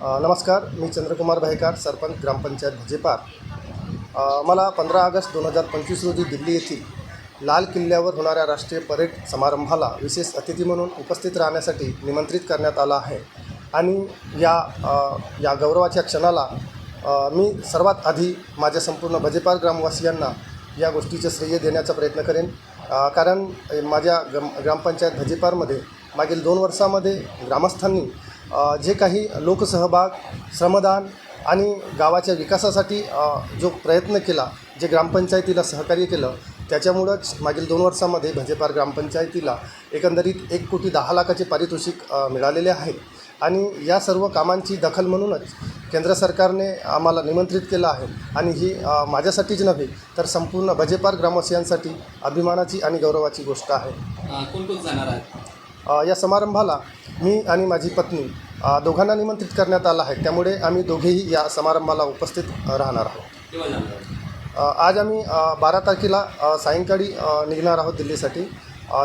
नमस्कार मी चंद्रकुमार भाईकार सरपंच ग्रामपंचायत भजेपार. मला पंधरा ऑगस्ट दोन हजार पंचवीस रोजी दिल्ली येथील लाल किल्ल्यावर होणाऱ्या राष्ट्रीय परेड समारंभाला विशेष अतिथी म्हणून उपस्थित राहण्यासाठी निमंत्रित करण्यात आलं आहे. आणि या या गौरवाच्या क्षणाला मी सर्वात आधी माझ्या संपूर्ण भजेपार ग्रामवासियांना या गोष्टीचे श्रेय देण्याचा प्रयत्न करेन. कारण माझ्या ग्राम ग्रामपंचायत भजेपारमध्ये मागील दोन वर्षामध्ये ग्रामस्थांनी जे काही लोकसहभाग श्रमदान आणि गावाच्या विकासासाठी जो प्रयत्न केला जे ग्रामपंचायतीला सहकार्य केलं त्याच्यामुळंच मागील दोन वर्षामध्ये भजेपार ग्रामपंचायतीला एकंदरीत एक कोटी दहा लाखाचे पारितोषिक मिळालेले आहे. आणि या सर्व कामांची दखल म्हणूनच केंद्र सरकारने आम्हाला निमंत्रित केलं आहे. आणि ही माझ्यासाठीच नव्हे तर संपूर्ण भजेपार ग्रामवासियांसाठी अभिमानाची आणि गौरवाची गोष्ट आहे. कोण कोण जाणार आहे या समारंभाला मी आणि माझी पत्नी दोघांना निमंत्रित करण्यात आलं आहे. त्यामुळे आम्ही दोघेही या समारंभाला उपस्थित राहणार आहोत. आज आम्ही बारा तारखेला सायंकाळी निघणार आहोत दिल्लीसाठी.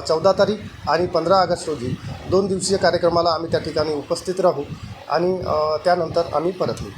चौदा तारीख आणि पंधरा ऑगस्ट रोजी दोन दिवसीय कार्यक्रमाला आम्ही त्या ठिकाणी उपस्थित राहू आणि त्यानंतर आम्ही परत येऊ